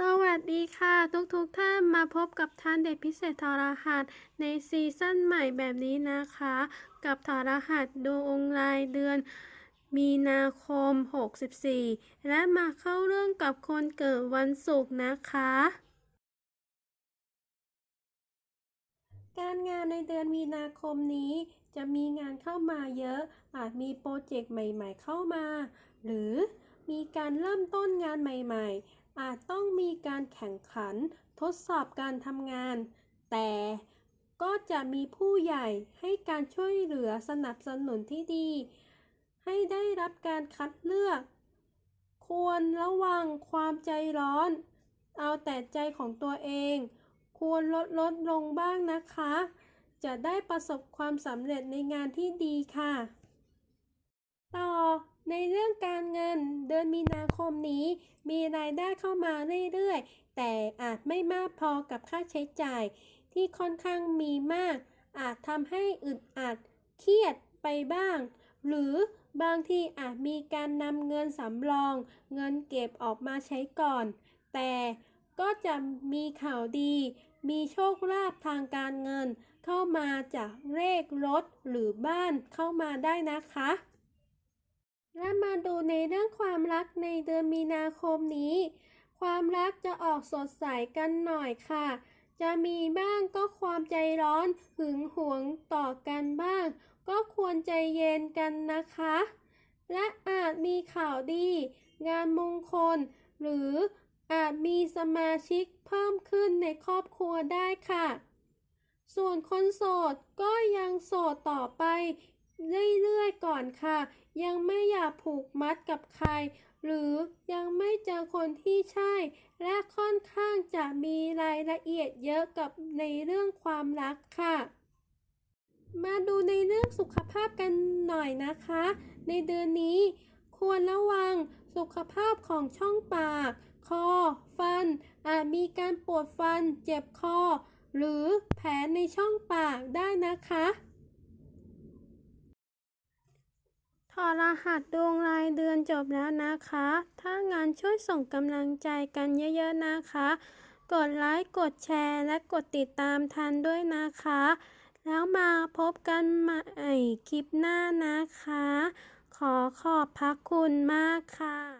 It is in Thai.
สวัสดีค่ะ ทุกๆทท่านมาพบกับท่านเด็กพิเศษทรหัส ในซีซั่นใหม่แบบนี้นะคะ กับทรหัสดวงองรายเดือน มีนาคม 64 และมาเข้าเรื่องกับคนเกิดวันศุกร์นะคะ การงานในเดือนมีนาคมนี้จะมีงานเข้ามาเยอะ อาจมีโปรเจกต์ใหม่ ๆ เข้ามา หรือมีการเริ่มต้นงานใหม่ ๆ อาจต้องมีการแข่งขันทดสอบการทำงาน แต่ก็จะมีผู้ใหญ่ให้การช่วยเหลือสนับสนุนที่ดี ให้ได้รับการคัดเลือก ควรระวังความใจร้อน เอาแต่ใจของตัวเอง ควรลดลดลงบ้างนะคะ จะได้ประสบความสำเร็จในงานที่ดีค่ะ ต่อในเรื่องการเงินเดือนมีนาคมนี้ มีรายได้เข้ามาเรื่อยๆ แต่อาจไม่มากพอกับค่าใช้จ่าย ที่ค่อนข้างมีมาก อาจทำให้อึดอัด เครียดไปบ้าง หรือบางทีอาจมีการนำเงินสำรอง เงินเก็บออกมาใช้ก่อน แต่ก็จะมีข่าวดี มีโชคลาภทางการเงิน เข้ามาจากเลขรถหรือบ้านเข้ามาได้นะคะ ดูในเรื่องความรักในเดือนมีนาคมนี้ ความรักจะออกสดใสกันหน่อยค่ะ จะมีบ้างก็ความใจร้อนหึงหวงต่อกันบ้าง ก็ควรใจเย็นกันนะคะ และอาจมีข่าวดี งานมงคล หรืออาจมีสมาชิกเพิ่มขึ้นในครอบครัวได้ค่ะ ส่วนคนโสดก็ยังโสดต่อไป เรื่อยๆก่อนค่ะ ยังไม่อยากผูกมัดกับใคร หรือยังไม่เจอคนที่ใช่ และค่อนข้างจะมีรายละเอียดเยอะกับในเรื่องความรักค่ะ มาดูในเรื่องสุขภาพกันหน่อยนะคะ ในเดือนนี้ควรระวังสุขภาพของช่องปาก คอ ฟัน อาจมีการปวดฟัน เจ็บคอ หรือแผลในช่องปากได้นะคะ พอรหัสดวงรายเดือนจบแล้วนะคะ ถ้างานช่วยส่งกำลังใจกันเยอะๆนะคะ กดไลค์ กดแชร์ และกดติดตามทันด้วยนะคะ แล้วมาพบกันใหม่คลิปหน้านะคะ ขอขอบพระคุณมากค่ะ